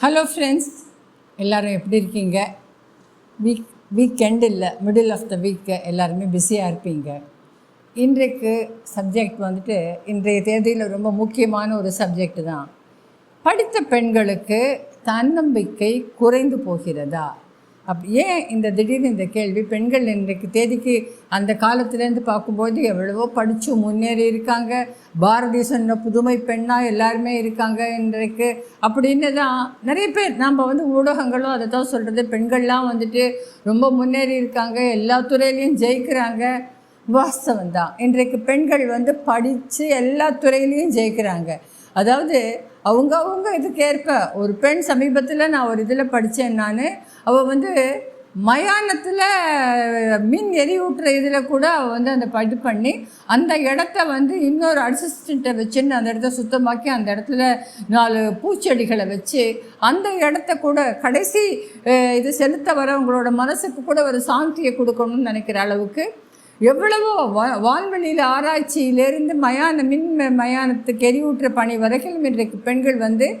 Hello friends எல்லோரும் எப்படி இருக்கீங்க? வீக் வீக்கெண்ட் இல்லை மிடில் ஆஃப் த வீக்கு எல்லாருமே பிஸியாக இருப்பீங்க. இன்றைக்கு சப்ஜெக்ட் வந்துட்டு இன்றைய தேதியில் ரொம்ப முக்கியமான ஒரு சப்ஜெக்ட் தான். படித்த பெண்களுக்கு தன்னம்பிக்கை குறைந்து போகிறதா? அப் ஏன் இந்த திடீர்னு இந்த கேள்வி? பெண்கள் இன்றைக்கு தேதிக்கு அந்த காலத்துலேருந்து பார்க்கும்போது எவ்வளவோ படித்து முன்னேறி இருக்காங்க. பாரதி சொன்ன புதுமை பெண்ணாக எல்லாருமே இருக்காங்க இன்றைக்கு. அப்படின்னு தான் நிறைய பேர் நாம் வந்து ஊடகங்களும் அதை தான் சொல்கிறது பெண்கள்லாம் வந்துட்டு ரொம்ப முன்னேறி இருக்காங்க. எல்லா துறையிலையும் ஜெயிக்கிறாங்க. வாஸ்தவம் தான். இன்றைக்கு பெண்கள் வந்து படித்து எல்லா துறையிலையும் ஜெயிக்கிறாங்க. அதாவது அவங்க அவங்க இதுக்கேற்ப ஒரு பெண் சமீபத்தில் நான் ஒரு இதில் படித்தேன் நான் அவள் வந்து மயானத்தில் மின் எரியூட்டுற இதில் கூட அவள் வந்து அந்த இது பண்ணி அந்த இடத்த வந்து இன்னொரு அசிஸ்டண்ட்டை வச்சுன்னு அந்த இடத்த சுத்தமாக்கி அந்த இடத்துல நாலு பூச்செடிகளை வச்சு அந்த இடத்த கூட கடைசி இது செலுத்த வரவங்களோட மனசுக்கு கூட ஒரு சாந்தியை கொடுக்கணும்னு நினைக்கிற அளவுக்கு எவ்வளவோ வா வான்வெளியில் ஆராய்ச்சியிலேருந்து மயான மின் மயானத்துக்கு எரியூட்டுற பணி வரைக்கும் இன்றைக்கு பெண்கள் வந்து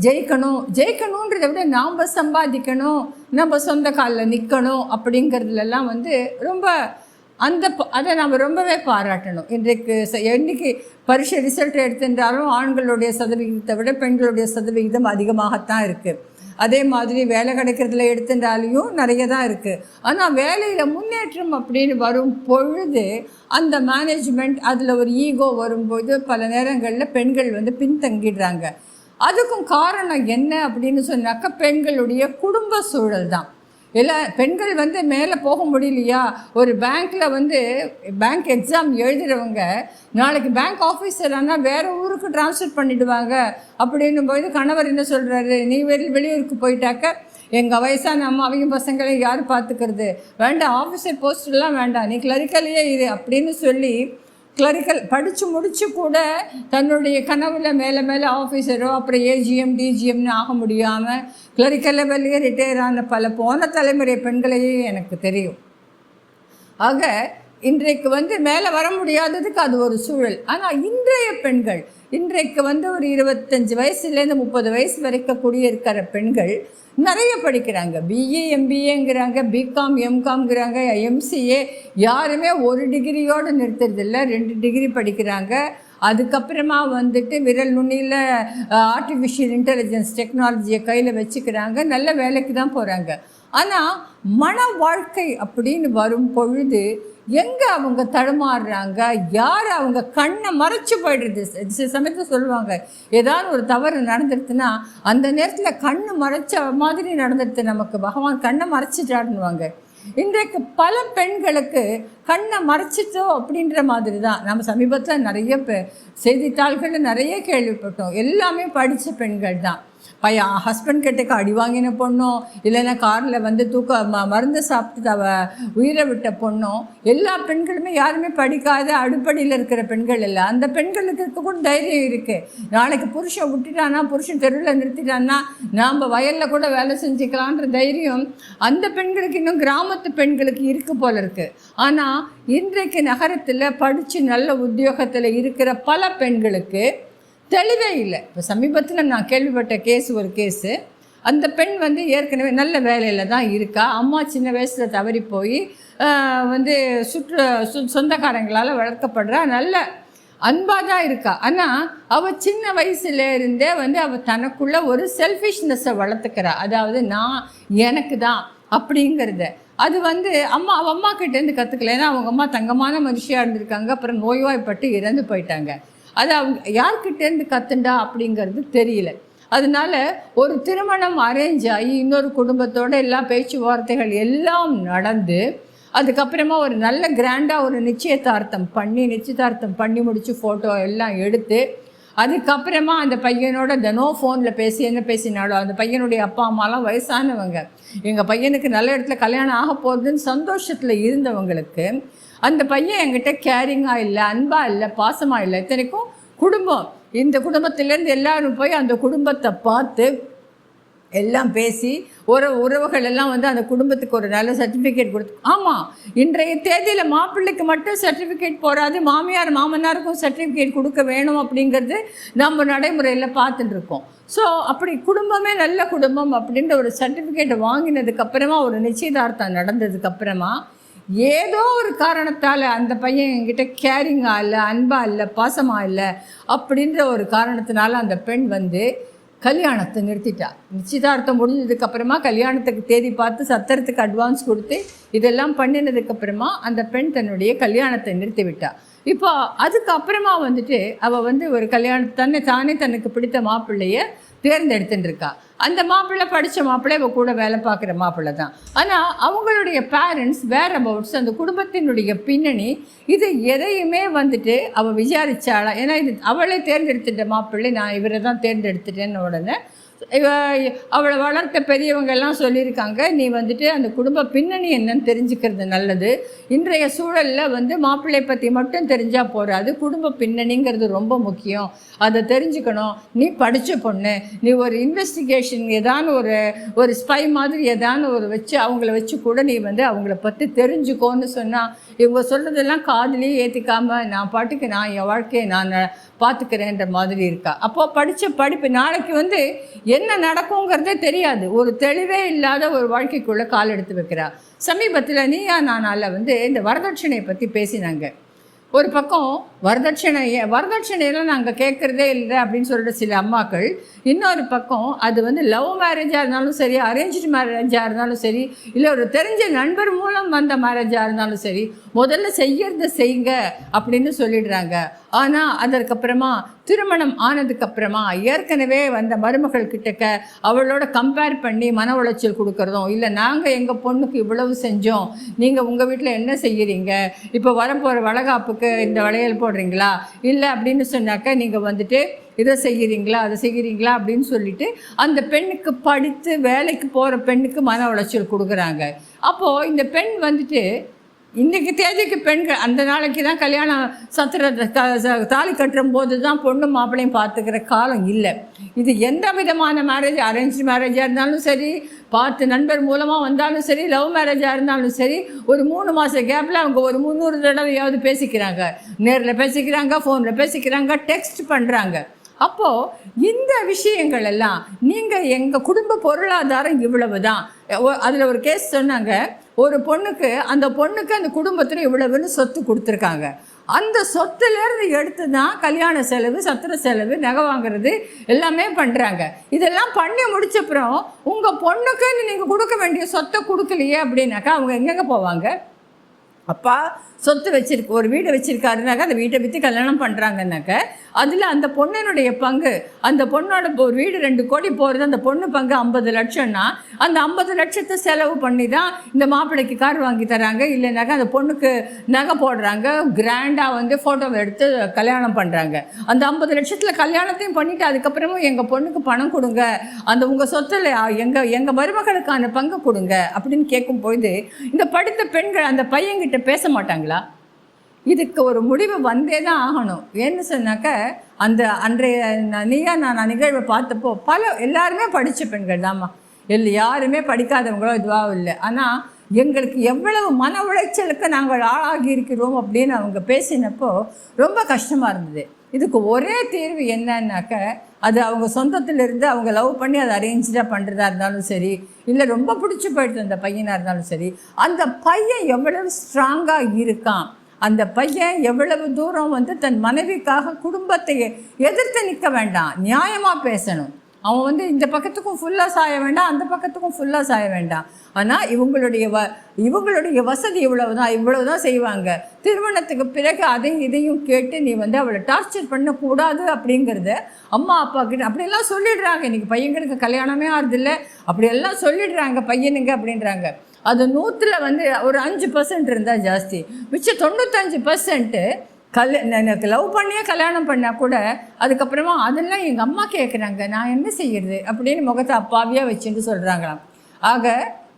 ஜெயிக்கணும். ஜெயிக்கணுன்றதை விட நாம் சம்பாதிக்கணும். நம்ம சொந்த காலில் நிற்கணும் அப்படிங்கிறதுலலாம் வந்து ரொம்ப அந்த ப- அதை நம்ம ரொம்பவே பாராட்டணும். இன்றைக்கு என்றைக்கு என்னைக்கு ரிசல்ட் எடுத்திருந்தாலும் ஆண்களுடைய சதவிகிதத்தை விட பெண்களுடைய சதவிகிதம் அதிகமாகத்தான் இருக்குது அதே மாதிரி வேலை கிடைக்கிறதுல எடுத்துட்டாலையும் நிறைய தான் இருக்குது ஆனால் வேலையில் முன்னேற்றம் அப்படின்னு வரும் பொழுது அந்த மேனேஜ்மெண்ட் அதில் ஒரு ஈகோ வரும்போது பல நேரங்களில் பெண்கள் வந்து பின்தங்கிடுறாங்க. அதுக்கும் காரணம் என்ன அப்படின்னு சொன்னாக்கா பெண்களுடைய குடும்ப சூழல் தான் எல்லா பெண்கள் வந்து மேலே போக முடியலையா? ஒரு பேங்க்கில் வந்து பேங்க் எக்ஸாம் எழுதுகிறவங்க நாளைக்கு பேங்க் ஆஃபீஸர் ஆனால் வேறு ஊருக்கு ட்ரான்ஸ்ஃபர் பண்ணிவிடுவாங்க அப்படின்னும் போது கணவர் என்ன சொல்கிறாரு நீ வெளி வெளியூருக்கு போயிட்டாக்க எங்கள் வயசான அம்மாவையும் பசங்களையும் யார் பார்த்துக்கிறது. வேண்டாம் ஆஃபீஸர் போஸ்ட்லாம் வேண்டாம். நீ கிளரிக்கலையே இரு அப்படின்னு சொல்லி கிளரிக்கல் படித்து முடித்து கூட தன்னுடைய கனவில் மேலே மேலே ஆஃபீஸரோ அப்புறம் ஏஜிஎம் டிஜிஎம்னு ஆக முடியாமல் கிளரிக்கல் லெவல்லையே ரிட்டையர் ஆன பல போன தலைமுறை பெண்களையே எனக்கு தெரியும். ஆக இன்றைக்கு வந்து மேலே வர முடியாததுக்கு அது ஒரு சூழல். ஆனால் இன்றைய பெண்கள் இன்றைக்கு வந்து ஒரு இருபத்தஞ்சி வயசுலேருந்து முப்பது வயசு வரைக்கும் குடியிருக்கிற பெண்கள் நிறைய படிக்கிறாங்க. பிஏ எம்பிஏங்கிறாங்க பிகாம் எம்காம்ங்கிறாங்க எம்சிஏ யாருமே ஒரு டிகிரியோடு நிறுத்துறதில்ல. ரெண்டு டிகிரி படிக்கிறாங்க. அதுக்கப்புறமா வந்துட்டு விரல் நுனியில் ஆர்டிஃபிஷியல் இன்டெலிஜென்ஸ் டெக்னாலஜியை கையில் வச்சுக்கிறாங்க. நல்ல வேலைக்கு தான் போகிறாங்க ஆனால் மன வாழ்க்கை அப்படின்னு வரும் பொழுது எங்கே அவங்க தடுமாறுறாங்க? யார் அவங்க கண்ணை மறைச்சி போயிடுறது? சில சமயத்தில் சொல்லுவாங்க ஏதாவது ஒரு தவறு நடந்துருதுன்னா அந்த நேரத்தில் கண்ணு மறைச்ச மாதிரி நடந்துடுது நமக்கு. பகவான் கண்ணை மறைச்சிட்டாருன்னுவாங்க. இன்றைக்கு பல பெண்களுக்கு கண்ணை மறைச்சிட்டோ அப்படின்ற மாதிரி தான். நம்ம சமீபத்தில் நிறைய பெ செய்தித்தாள்களில் நிறைய கேள்விப்பட்டோம். எல்லாமே படித்த பெண்கள் தான். பையன் ஹஸ்பண்ட் கிட்டக்கு அடி வாங்கின பொண்ணும் இல்லைன்னா காரில் வந்து தூக்க ம மருந்து சாப்பிட்டு அவ உயிரை விட்ட பொண்ணும் எல்லா பெண்களுமே யாருமே படிக்காத அடுப்படியில் இருக்கிற பெண்கள் இல்லை. அந்த பெண்களுக்கு கூட தைரியம் இருக்குது நாளைக்கு புருஷன் விட்டுட்டானா புருஷன் தெருவில் நிறுத்திட்டான்னா நாம் வயலில் கூட வேலை செஞ்சுக்கலான்ற தைரியம் அந்த பெண்களுக்கு இன்னும் கிராமத்து பெண்களுக்கு இருக்கு போல இருக்குது ஆனால் இன்றைக்கு நகரத்தில் படித்து நல்ல உத்தியோகத்தில் இருக்கிற பல பெண்களுக்கு தெளிவே இல்லை. இப்போ சமீபத்தில் நான் கேள்விப்பட்ட கேஸ் ஒரு கேஸு. அந்த பெண் வந்து ஏற்கனவே நல்ல வேலையில் தான் இருக்கா. அம்மா சின்ன வயசில் தவறி போய் வந்து சுற்று சு சொந்தக்காரங்களால் வளர்க்கப்படுறா. நல்ல அன்பாக தான் இருக்கா. ஆனால் அவள் சின்ன வயசுல இருந்தே வந்து அவள் தனக்குள்ளே ஒரு செல்ஃபிஷ்னஸை வளர்த்துக்கிறா. அதாவது நான் எனக்கு தான் அப்படிங்கிறத. அது வந்து அம்மா அவள் அம்மா கிட்டேருந்து கற்றுக்கல ஏன்னா அவங்க அம்மா தங்கமான மனுஷியாக இருந்திருக்காங்க. அப்புறம் நோய்வாய்ப்பட்டு இறந்து போயிட்டாங்க. அது அவங்க யார்கிட்டேருந்து கத்துண்டா அப்படிங்கிறது தெரியல. அதனால ஒரு திருமணம் அரேஞ்ச் ஆகி இன்னொரு குடும்பத்தோட எல்லா பேச்சுவார்த்தைகள் எல்லாம் நடந்து அதுக்கப்புறமா ஒரு நல்ல கிராண்டாக ஒரு நிச்சயதார்த்தம் பண்ணி நிச்சயதார்த்தம் பண்ணி முடித்து ஃபோட்டோ எல்லாம் எடுத்து அதுக்கப்புறமா அந்த பையனோட தினம் ஃபோனில் பேசி என்ன பேசினாலும் அந்த பையனுடைய அப்பா அம்மாலாம் வயசானவங்க. எங்கள் பையனுக்கு நல்ல இடத்துல கல்யாணம் ஆக போகுதுன்னு சந்தோஷத்தில் இருந்தவங்களுக்கு அந்த பையன் என்கிட்ட கேரிங்காக இல்லை அன்பாக இல்லை பாசமாக இல்லை. இத்தனைக்கும் குடும்பம். இந்த குடும்பத்திலேருந்து எல்லாரும் போய் அந்த குடும்பத்தை பார்த்து எல்லாம் பேசி ஒரு உறவுகள் எல்லாம் வந்து அந்த குடும்பத்துக்கு ஒரு நல்ல சர்டிஃபிகேட் கொடுத்து ஆமாம் இன்றைய தேதியில் மாப்பிள்ளைக்கு மட்டும் சர்டிஃபிகேட் போகாது மாமியார் மாமனாருக்கும் சர்டிஃபிகேட் கொடுக்க வேணும் அப்படிங்கிறது நம்ம நடைமுறையில் பார்த்துட்டு இருக்கோம். ஸோ அப்படி குடும்பமே நல்ல குடும்பம் அப்படின்ற ஒரு சர்டிஃபிகேட்டை வாங்கினதுக்கப்புறமா ஒரு நிச்சயதார்த்தம் நடந்ததுக்கப்புறமா ஏதோ ஒரு காரணத்தால் அந்த பையன் என்கிட்ட கேரிங்காக இல்லை அன்பாக இல்லை பாசமாக இல்லை அப்படின்ற ஒரு காரணத்தினால அந்த பெண் வந்து கல்யாணத்தை நிறுத்திட்டா. நிச்சயதார்த்தம் முடிஞ்சதுக்கப்புறமா கல்யாணத்துக்கு தேதி பார்த்து சத்திரத்துக்கு அட்வான்ஸ் கொடுத்து இதெல்லாம் பண்ணினதுக்கப்புறமா அந்த பெண் தன்னுடைய கல்யாணத்தை நிறுத்தி விட்டா. இப்போ அதுக்கப்புறமா வந்துட்டு அவள் வந்து ஒரு கல்யாணம் தன்னை தானே தனக்கு பிடித்த மாப்பிள்ளைய தேர்ந்தெடுத்துட்டுருக்கா அந்த மாப்பிள்ளை படித்த மாப்பிள்ளை இவ கூட வேலை பார்க்குற மாப்பிள்ளை தான். ஆனால் அவங்களுடைய பேரண்ட்ஸ் வேர் அபவுட்ஸ் அந்த குடும்பத்தினுடைய பின்னணி இது எதையுமே வந்துட்டு அவள் விசாரித்தாளா ஏன்னா இது அவளே தேர்ந்தெடுத்துட்ட மாப்பிள்ளை நான் இவரை தான் தேர்ந்தெடுத்துட்டேன்னு உடனே அவளை வளர்த்த பெரியவங்க எல்லாம் சொல்லியிருக்காங்க. நீ வந்துட்டு அந்த குடும்ப பின்னணி என்னன்னு தெரிஞ்சுக்கிறது நல்லது. இன்றைய சூழலில் வந்து மாப்பிள்ளை பற்றி மட்டும் தெரிஞ்சால் போகாது குடும்ப பின்னணிங்கிறது ரொம்ப முக்கியம். அதை தெரிஞ்சுக்கணும். நீ படித்த பொண்ணு. நீ ஒரு இன்வெஸ்டிகேஷன் ஏதான ஒரு ஒரு ஸ்பை மாதிரி ஏதான ஒரு வச்சு அவங்கள வச்சு கூட நீ வந்து அவங்கள பற்றி தெரிஞ்சுக்கோன்னு சொன்னால் இவங்க சொல்கிறதெல்லாம் காதலையும் ஏற்றிக்காமல் நான் பாட்டுக்கு நான் என் வாழ்க்கையை நான் பார்த்துக்கிறேன்ற மாதிரி இருக்கா? அப்போ படித்த படிப்பு நாளைக்கு வந்து என்ன நடக்குங்கிறதே தெரியாது. ஒரு தெளிவே இல்லாத ஒரு வாழ்க்கைக்குள்ளே கால் எடுத்து வைக்கிறா. சமீபத்தில் நீயா நானால வந்து இந்த வரதட்சணையை பற்றி பேசினாங்க. ஒரு பக்கம் வரதட்சணை வரதட்சணையெல்லாம் நாங்கள் கேட்குறதே இல்லை அப்படின்னு சொல்லிட்டு சில அம்மாக்கள் இன்னொரு பக்கம் அது வந்து லவ் மேரேஜாக இருந்தாலும் சரி அரேஞ்சு மேரேஜாக இருந்தாலும் சரி இல்லை ஒரு தெரிஞ்ச நண்பர் மூலம் வந்த மேரேஜாக இருந்தாலும் சரி முதல்ல செய்யறத செய்யுங்க அப்படின்னு சொல்லிடுறாங்க. ஆனால் அதற்கப்புறமா திருமணம் ஆனதுக்கப்புறமா ஏற்கனவே வந்த மருமகள் கிட்டக்க அவளோட கம்பேர் பண்ணி மன உளைச்சல் கொடுக்குறதும் இல்லை நாங்கள் எங்கள் பொண்ணுக்கு இவ்வளவு செஞ்சோம். நீங்கள் உங்கள் வீட்டில் என்ன செய்கிறீங்க இப்போ வரப்போகிற வளகாப்புக்கு இந்த வளையல் போடுறீங்களா? இல்லை அப்படின்னு சொன்னாக்க நீங்கள் வந்துட்டு இதை செய்கிறீங்களா அதை செய்கிறீங்களா அப்படின்னு சொல்லிட்டு அந்த பெண்ணுக்கு படித்து வேலைக்கு போகிற பெண்ணுக்கு மன உளைச்சல் கொடுக்குறாங்க. அப்போது இந்த பெண் வந்துட்டு இன்றைக்கி தேதிக்கு பெண்கள் அந்த நாளைக்கு தான் கல்யாணம் சத்திர த- தாலி கட்டுற போது தான் பொண்ணு மாப்பிள்ளையும் பார்த்துக்கிற காலம் இல்லை. இது எந்த விதமான மேரேஜ் அரேஞ்ச் மேரேஜாக இருந்தாலும் சரி பார்த்து நண்பர் மூலமாக வந்தாலும் சரி லவ் மேரேஜாக இருந்தாலும் சரி ஒரு மூணு மாத கேப்பில் அவங்க ஒரு முந்நூறு தடவையாவது பேசிக்கிறாங்க. நேரில் பேசிக்கிறாங்க ஃபோனில் பேசிக்கிறாங்க டெக்ஸ்ட் பண்ணுறாங்க அப்போது இந்த விஷயங்கள் எல்லாம் நீங்கள் எங்கள் குடும்ப பொருளாதாரம் இவ்வளவு தான் அதில் ஒரு கேஸ் சொன்னாங்க. ஒரு பொண்ணுக்கு அந்த பொண்ணுக்கு அந்த குடும்பத்தில் இவ்வளவுன்னு சொத்து கொடுத்துருக்காங்க. அந்த சொத்துலேருந்து எடுத்து தான் கல்யாண செலவு சத்திர செலவு நகை வாங்குறது எல்லாமே பண்ணுறாங்க இதெல்லாம் பண்ணி முடிச்சப்புறம் உங்கள் பொண்ணுக்குன்னு நீங்கள் கொடுக்க வேண்டிய சொத்தை கொடுக்கலையே அப்படின்னாக்கா அவங்க எங்கெங்கே போவாங்க? அப்பா சொத்து வச்சிருக்கு ஒரு வீடு வச்சிருக்காருனாக்கா அந்த வீட்டை விற்று கல்யாணம் பண்ணுறாங்கனாக்க அதில் அந்த பொண்ணனுடைய பங்கு அந்த பொண்ணோட இப்போ ஒரு வீடு ரெண்டு கோடி போகிறது அந்த பொண்ணு பங்கு ஐம்பது லட்சம்னா அந்த ஐம்பது லட்சத்தை செலவு பண்ணி தான் இந்த மாப்பிள்ளைக்கு கார் வாங்கி தராங்க. இல்லைனாக்கா அந்த பொண்ணுக்கு நகை போடுறாங்க கிராண்டாக வந்து ஃபோட்டோவை எடுத்து கல்யாணம் பண்ணுறாங்க அந்த ஐம்பது லட்சத்தில் கல்யாணத்தையும் பண்ணிவிட்டு அதுக்கப்புறமும் எங்கள் பொண்ணுக்கு பணம் கொடுங்க. அந்த உங்கள் சொத்தில் எங்கள் எங்கள் மருமகளுக்கான பங்கு கொடுங்க அப்படின்னு கேட்கும் பொழுது இந்த படித்த பெண்கள் அந்த பையன்கிட்ட பேச மாட்டாங்களா இதுக்கு ஒரு முடிவு வந்தே தான் ஆகணும். ஏன்னு சொன்னாக்க அந்த அன்றைய ந- நீயா நான் நிகழ்வை பார்த்தப்போ பல எல்லாருமே படித்த பெண்கள் தாம்மா. எல் யாருமே படிக்காதவங்களோ இதுவாக இல்லை. ஆனால் எங்களுக்கு எவ்வளவு மன உளைச்சலுக்கு நாங்கள் ஆளாகி இருக்கிறோம் அப்படின்னு அவங்க பேசினப்போ ரொம்ப கஷ்டமாக இருந்தது. இதுக்கு ஒரே தீர்வு என்னன்னாக்க அது அவங்க சொந்தத்திலிருந்து அவங்க லவ் பண்ணி அதை அரேஞ்சாக பண்ணுறதா இருந்தாலும் சரி இல்லை ரொம்ப பிடிச்சி போயிட்டு அந்த பையனாக இருந்தாலும் சரி அந்த பையன் எவ்வளவு ஸ்ட்ராங்காக இருக்கான். அந்த பையன் எவ்வளவு தூரம் வந்து தன் மனைவிக்காக குடும்பத்தை எதிர்த்து நிற்க வேண்டாம். நியாயமாக பேசணும். அவன் வந்து இந்த பக்கத்துக்கும் ஃபுல்லாக சாய வேண்டாம் அந்த பக்கத்துக்கும் ஃபுல்லாக சாய வேண்டாம். ஆனால் இவங்களுடைய வ இவங்களுடைய வசதி இவ்வளவு தான் இவ்வளவு தான் செய்வாங்க. திருமணத்துக்கு பிறகு அதையும் இதையும் கேட்டு நீ வந்து அவளை டார்ச்சர் பண்ணக்கூடாது அப்படிங்கிறத அம்மா அப்பா கிட்ட அப்படியெல்லாம் சொல்லிடுறாங்க. இன்றைக்கி பையங்களுக்கு கல்யாணமே ஆறுதில்ல. அப்படியெல்லாம் சொல்லிடுறாங்க பையனுங்க அப்படின்றாங்க. அது நூற்றில் வந்து ஒரு அஞ்சு பர்சன்ட் இருந்தால் ஜாஸ்தி. மிச்சம் தொண்ணூத்தஞ்சு பர்சன்ட்டு கல் எனக்கு லவ் பண்ணியே கல்யாணம் பண்ணால் கூட அதுக்கப்புறமா அதெல்லாம் எங்கள் அம்மா கேட்குறாங்க நான் என்ன செய்யறது? அப்படின்னு முகத்தை அப்பாவியாக வச்சுட்டு சொல்கிறாங்களாம் ஆக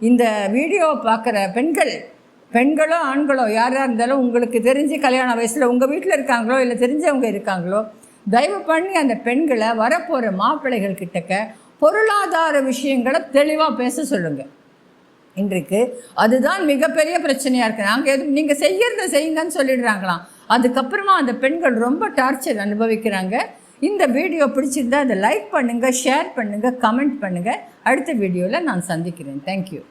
இந்த வீடியோவை பார்க்குற பெண்கள் பெண்களோ ஆண்களோ யாராக இருந்தாலும் உங்களுக்கு தெரிஞ்சு கல்யாண வயசில் உங்கள் வீட்டில் இருக்காங்களோ இல்லை தெரிஞ்சவங்க இருக்காங்களோ தயவு பண்ணி அந்த பெண்களை வரப்போகிற மாப்பிள்ளைகள் கிட்டக்க பொருளாதார விஷயங்களை தெளிவாக பேச சொல்லுங்கள் இன்றைக்கு அதுதான் மிகப்பெரிய பிரச்சனையாக இருக்குது நாங்கள் எதுவும் நீங்கள் செய்யறத செய்யுங்கன்னு சொல்லிடுறாங்களாம். அதுக்கப்புறமா அந்த பெண்கள் ரொம்ப டார்ச்சர் அனுபவிக்கிறாங்க. இந்த வீடியோ பிடிச்சிருந்தா அதை லைக் பண்ணுங்கள் ஷேர் பண்ணுங்கள் கமெண்ட் பண்ணுங்கள் அடுத்த வீடியோவில் நான் சந்திக்கிறேன். தேங்க்யூ